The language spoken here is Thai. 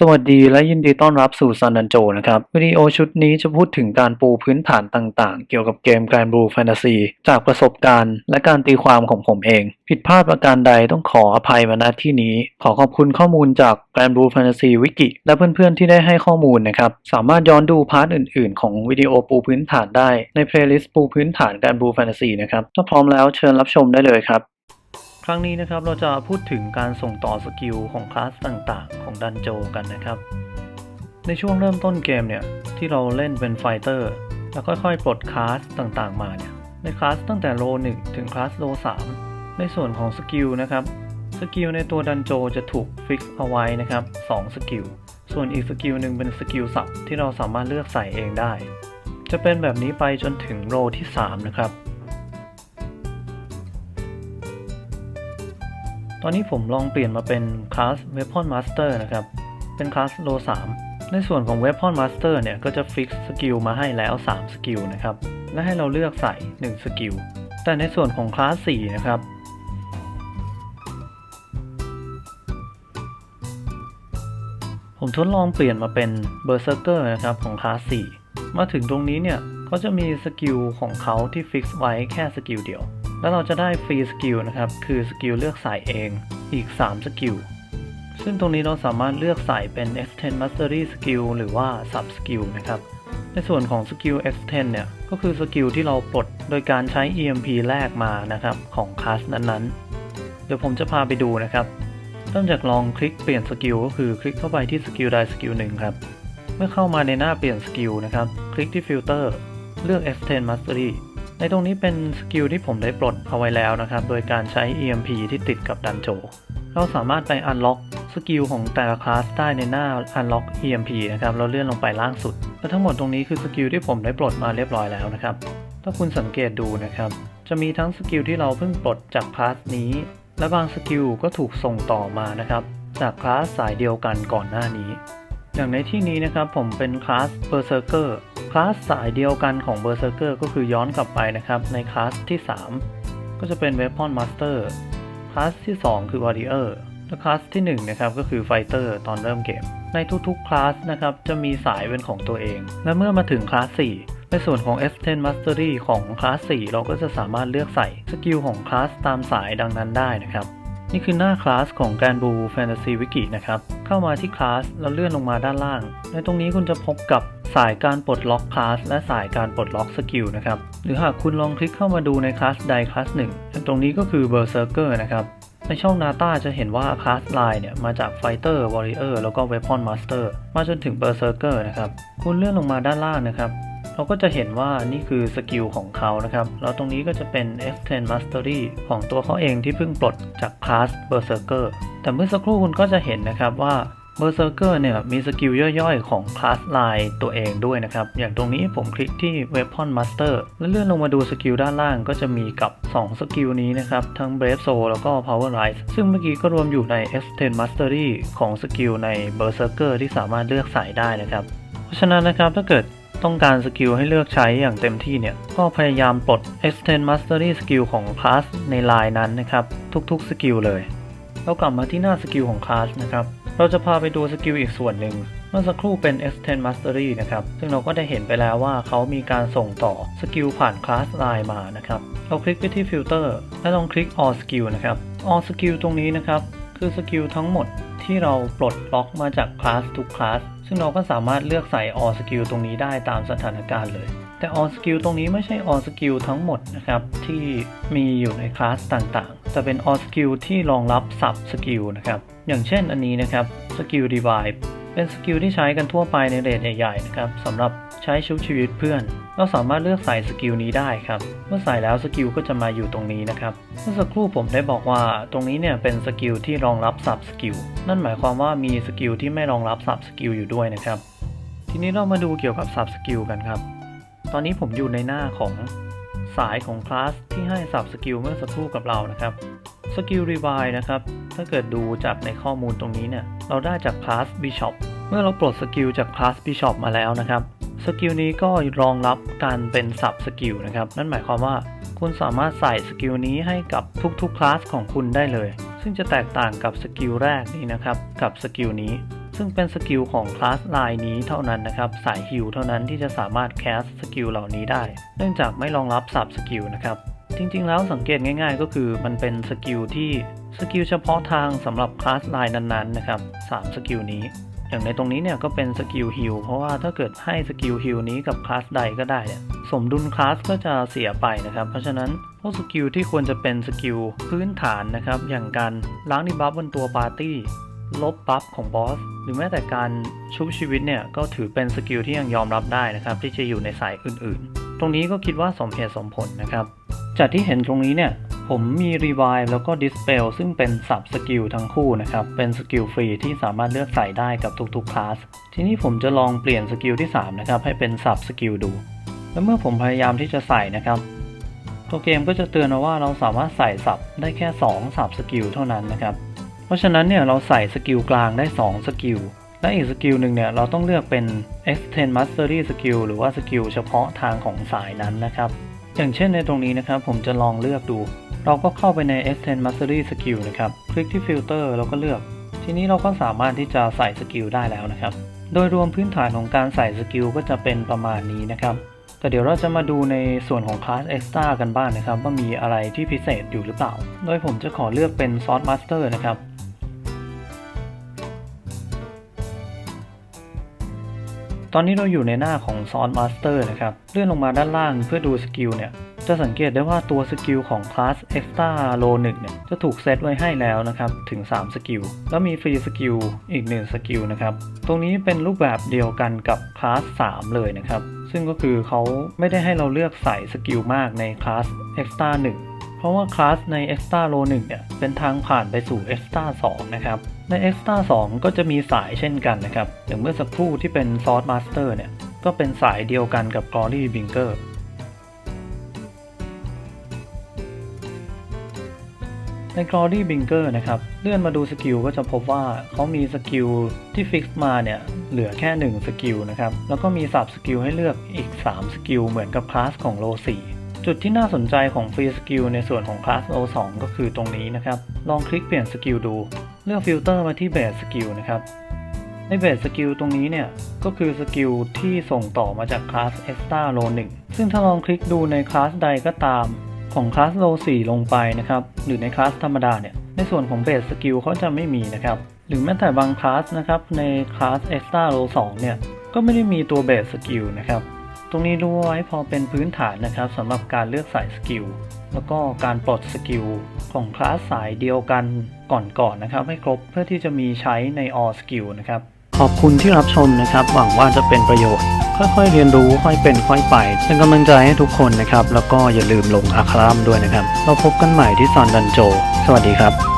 สวัสดีและยินดีต้อนรับสู่ซันดันโจนะครับวิดีโอชุดนี้จะพูดถึงการปูพื้นฐานต่างๆ เกี่ยวกับเกม Grand Blue Fantasy จากประสบการณ์ และการตีความของผมเอง ผิดพลาดประการใดต้องขออภัยมาณที่นี้ ขอขอบคุณข้อมูลจาก Grand Blue Fantasy Wiki และเพื่อนๆที่ได้ให้ข้อมูลนะครับ สามารถย้อนดูพาร์ทอื่นๆ ของวิดีโอปูพื้นฐานได้ในเพลย์ลิสต์ปูพื้นฐาน Grand Blue Fantasy นะครับถ้าพร้อมแล้วเชิญรับชมได้เลยครับ ครั้งนี้นะครับเราจะพูดถึงการส่งต่อสกิลของคลาสต่างๆ ของดันโจกันนะครับ ในช่วงเริ่มต้นเกมเนี่ยที่เราเล่นเป็นไฟเตอร์แล้วค่อยๆ ปลดคลาสต่างๆ มาเนี่ยในคลาสตั้งแต่โล1ถึงคลาสโล3ในส่วนของสกิลนะครับสกิลในตัวดันโจจะถูกฟิกเอาไว้นะครับ2สกิลส่วนอีกสกิลหนึ่งเป็นสกิลสับที่เราสามารถเลือกใส่เองได้ จะเป็นแบบนี้ไปจนถึงโลที่3นะครับ ตอนนี้ผมลองเปลี่ยนมาเป็นคลาส Weapon Master นะครับ เป็นคลาสโล3ในส่วนของ Weapon Master เนี่ยก็จะฟิกสกิลมาให้แล้ว 3 สกิลนะครับ และให้เราเลือกใส่ 1 สกิล แต่ในส่วนของคลาส 4 นะครับ ผมทดลองเปลี่ยนมาเป็น Berserker นะครับของคลาส 4 มาถึงตรงนี้เนี่ยก็จะมีสกิลของเขาที่ฟิกไว้แค่สกิลเดียว แล้วเราจะได้ฟรีสกิลนะครับ คือสกิลเลือกใส่เองอีก 3 สกิล ซึ่งตรงนี้เราสามารถเลือกใส่เป็น extend mastery skill หรือว่า sub skill นะครับในส่วนของสกิล extend เนี่ย ก็คือสกิลที่เราปลดโดยการใช้ EMP แรกมานะครับ ของคลาสนั้นๆ เดี๋ยวผมจะพาไปดูนะครับเริ่มจากลองคลิกเปลี่ยนสกิลก็คือคลิกเข้าไปที่สกิลใดสกิลหนึ่งครับ เมื่อเข้ามาในหน้าเปลี่ยนสกิลนะครับ คลิกที่ฟิลเตอร์เลือก extend mastery ในตรงนี้เป็นสกิลที่ผมได้ปลดเอาไว้แล้วนะครับ โดยการใช้ EMP ที่ติดกับดันโจ เราสามารถไป unlock สกิลของแต่ละคลาสได้ในหน้า unlock EMP นะครับเราเลื่อนลงไปล่างสุด และทั้งหมดตรงนี้คือสกิลที่ผมได้ปลดมาเรียบร้อยแล้วนะครับ ถ้าคุณสังเกตดูนะครับ จะมีทั้งสกิลที่เราเพิ่งปลดจากคลาสนี้ และบางสกิลก็ถูกส่งต่อมานะครับ จากคลาสสายเดียวกันก่อนหน้านี้ อย่างในที่นี้นะครับผมเป็นคลาส Berserker ลาสสายเดียวกันของ Berserker ก็คือย้อนกลับไปนะครับ ในคลาสที่ 3 ก็จะเป็น Weapon Master คลาสที่ 2 คือ Warrior และคลาสที่1นะครับก็คือ Fighter ตอนเริ่มเกม ในทุกๆคลาสนะครับจะมีสายเป็นของตัวเอง และเมื่อมาถึงคลาส 4 ในส่วนของ S10 Mastery ของคลาส 4 เราก็จะสามารถเลือกใส่สกิลของคลาสตามสายดังนั้นได้นะครับ นี่คือหน้าคลาสของ g r a n d Blue Fantasy Wiki นะครับ เข้ามาที่คลาสแล้วเลื่อนลงมาด้านล่าง ในตรงนี้คุณจะพบกับสายการปลดล็อกคลาสและสายการปลดล็อกสกิลนะครับ หรือหากคุณลองคลิกเข้ามาดูในคลาสใดคลาสหนึ่ง ตรงนี้ก็คือ Berserker นะครับ ในช่อง Data จะเห็นว่าคลาสไลน์เนี่ยมาจาก Fighter Warrior แล้วก็ Weapon Master มาจนถึง Berserker นะครับ คุณเลื่อนลงมาด้านล่างนะครับ เราก็จะเห็นว่านี่คือสกิลของเขานะครับ แล้วตรงนี้ก็จะเป็น F10 Mastery ของตัวเขาเองที่เพิ่งปลดจากคลาส Berserker แต่เมื่อสักครู่คุณก็จะเห็นนะครับว่า Berserker เนี่ยมีสกิลย่อยๆ ของคลาสไลน์ตัวเองด้วยนะครับ อย่างตรงนี้ผมคลิกที่ Weapon Master แล้วเลื่อนลงมาดูสกิลด้านล่างก็จะมีกับ 2 สกิลนี้นะครับ ทั้ง Brave Soul แล้วก็ Power Rise ซึ่งเมื่อกี้ก็รวมอยู่ใน F10 Mastery ของสกิลใน Berserker ที่สามารถเลือกใส่ได้นะครับ เพราะฉะนั้นนะครับถ้าเกิด ต้องการสกิลให้เลือกใช้อย่างเต็มที่เนี่ย ก็พยายามปลด Extend Mastery Skill ของคลาสในลน์นั้นนะครับ ทุกๆสกิลเลยเรากลับมาที่หน้าสกิลของคลาสนะครับ เราจะพาไปดูสกิลอีกส่วนหนึ่งเมื่อสักครู่เป็น Extend Mastery นะครับ ซึ่งเราก็ได้เห็นไปแล้วว่าเขามีการส่งต่อสกิลผ่านคลาสไลน์มานะครับ เราคลิกไปที่ Filter และลองคลิก All Skill นะครับ All Skill ตรงนี้นะครับ คือสกิลทั้งหมด ที่เราปลดล็อกมาจากคลาสทุกคลาสซึ่งเราก็สามารถเลือกใส่ all skill ตรงนี้ได้ตามสถานการณ์เลย แต่ all skill ตรงนี้ไม่ใช่ all skill ทั้งหมดนะครับ ที่มีอยู่ในคลาสต่างๆ แต่เป็น all skill ที่รองรับ sub skill นะครับ อย่างเช่นอันนี้นะครับ skill divide เป็นสกิลที่ใช้กันทั่วไปในเรทใหญ่ๆนะครับสำหรับใช้ชุบชีวิตเพื่อน เราสามารถเลือกใส่สกิลนี้ได้ครับ เมื่อใส่แล้วสกิลก็จะมาอยู่ตรงนี้นะครับ เมื่อสักครู่ผมได้บอกว่าตรงนี้เนี่ยเป็นสกิลที่รองรับสับสกิล นั่นหมายความว่ามีสกิลที่ไม่รองรับสับสกิลอยู่ด้วยนะครับ ทีนี้เรามาดูเกี่ยวกับสับสกิลกันครับ ตอนนี้ผมอยู่ในหน้าของสายของคลาสที่ให้สับสกิลเมื่อสักครู่กับเรานะครับ สกิลรีไวนะครับ ถ้าเกิดดูจากในข้อมูลตรงนี้เนี่ย เราได้จากคลาส Bishop เมื่อเราปลดสกิลจากคลาส Bishop มาแล้วนะครับ สกิลนี้ก็รองรับการเป็นสับสกิลนะครับ นั่นหมายความว่าคุณสามารถใส่สกิลนี้ให้กับทุกๆคลาสของคุณได้เลย ซึ่งจะแตกต่างกับสกิลแรกนี้นะครับ กับสกิลนี้ ซึ่งเป็นสกิลของคลาสไลน์นี้เท่านั้นนะครับ สายฮิลเท่านั้นที่จะสามารถแคสสกิลเหล่านี้ได้ เนื่องจากไม่รองรับสับสกิลนะครับ จริง ๆ แล้วสังเกตง่าย ๆ ก็คือมันเป็นสกิลที่สกิลเฉพาะทางสำหรับคลาสไลน์นั้นๆนะครับสามสกิลนี้ อย่างในตรงนี้เนี่ยก็เป็นสกิลฮิลเพราะว่าถ้าเกิดให้สกิลฮิลนี้กับคลาสใดก็ได้เนี่ยสมดุลคลาสก็จะเสียไปนะครับ เพราะฉะนั้นพวกสกิลที่ควรจะเป็นสกิลพื้นฐานนะครับ อย่างการล้างดีบัฟบนตัวปาร์ตี้ ลบบัฟของบอส หรือแม้แต่การชุบชีวิตเนี่ยก็ถือเป็นสกิลที่ยังยอมรับได้นะครับ ที่จะอยู่ในสายอื่นๆ ตรงนี้ก็คิดว่าสมเหตุสมผลนะครับ จากที่เห็นตรงนี้เนี่ย ผมมี Revive แล้วก็ Dispel ซึ่งเป็นสับสกิลทั้งคู่นะครับ เป็นสกิลฟรีที่สามารถเลือกใส่ได้กับทุกๆคลาส ทีนี้ผมจะลองเปลี่ยนสกิลที่ 3 นะครับ ให้เป็นสับสกิลดู แล้วเมื่อผมพยายามที่จะใส่นะครับ ตัวเกมก็จะเตือนมาว่าเราสามารถใส่สับได้แค่ 2 สับสกิลเท่านั้นนะครับ เพราะฉะนั้นเนี่ยเราใส่สกิลกลางได้ 2 สกิล และอีกสกิลหนึ่งเนี่ยเราต้องเลือกเป็น extend mastery skill หรือว่าสกิลเฉพาะทางของสายนั้นนะครับ อย่างเช่นในตรงนี้นะครับผมจะลองเลือกดู เราก็เข้าไปใน extend mastery skill นะครับ คลิกที่ filter แล้วก็เลือก ทีนี้เราก็สามารถที่จะใส่สกิลได้แล้วนะครับ โดยรวมพื้นฐานของการใส่สกิลก็จะเป็นประมาณนี้นะครับ แต่เดี๋ยวเราจะมาดูในส่วนของคลาส Extra กันบ้างนะครับ ว่ามีอะไรที่พิเศษอยู่หรือเปล่า โดยผมจะขอเลือกเป็น Sword Master นะครับ ตอนนี้เราอยู่ในหน้าของ Sword Master นะครับ เลื่อนลงมาด้านล่างเพื่อดูสกิลเนี่ย จะสังเกตได้ว่าตัวสกิลของคลาส Extra Low 1เนี่ย จะถูกเซตไว้ให้แล้วนะครับ ถึง 3 สกิล แล้วมีฟรีสกิลอีก 1 สกิลนะครับ ตรงนี้เป็นรูปแบบเดียวกันกับคลาส 3 เลยนะครับ ซึ่งก็คือเขาไม่ได้ให้เราเลือกใส่สกิลมากในคลาส Extra 1เพราะว่าคลาสใน Extra Low 1เนี่ย เป็นทางผ่านไปสู่ Extra 2นะครับ ใน Extra 2 ก็จะมีสายเช่นกันนะครับ อย่างเมื่อสักครู่ที่เป็น Sword Master เนี่ย ก็เป็นสายเดียวกันกับ Glory binger ใน Glory binger นะครับ เลื่อนมาดูสกิลก็จะพบว่าเขามีสกิลที่ฟิกซ์มาเนี่ย เหลือแค่ 1 สกิลนะครับ แล้วก็มีสับสกิลให้เลือกอีก 3 สกิลเหมือนกับคลาสของ Low 4จุดที่น่าสนใจของฟรีสกิลในส่วนของคลาส Low 2ก็คือตรงนี้นะครับ ลองคลิกเปลี่ยนสกิลดู เลือกฟิลเตอร์มาที่เบสสกิลนะครับ ในเบสสกิลตรงนี้เนี่ย ก็คือสกิลที่ส่งต่อมาจากคลาส Extra Low 1ซึ่งถ้าลองคลิกดูในคลาสใดก็ตามของคลาส Low 4ลงไปนะครับ หรือในคลาสธรรมดาเนี่ย ในส่วนของเบสสกิลเขาจะไม่มีนะครับ หรือแม้แต่บางคลาสนะครับในคลาส Extra Low 2เนี่ย ก็ไม่ได้มีตัวเบสสกิลนะครับ ตรงนี้รู้ไว้พอเป็นพื้นฐานนะครับสำหรับการเลือกสายสกิล แล้วก็การปลดสกิลของคลาสสายเดียวกันก่อนๆนะครับ ให้ครบเพื่อที่จะมีใช้ใน all skill นะครับ ขอบคุณที่รับชมนะครับ หวังว่าจะเป็นประโยชน์ ค่อยๆเรียนรู้ค่อยเป็นค่อยไป เป็นกำลังใจให้ทุกคนนะครับ แล้วก็อย่าลืมลงอัครามด้วยนะครับ เราพบกันใหม่ที่ซอนดันโจ สวัสดีครับ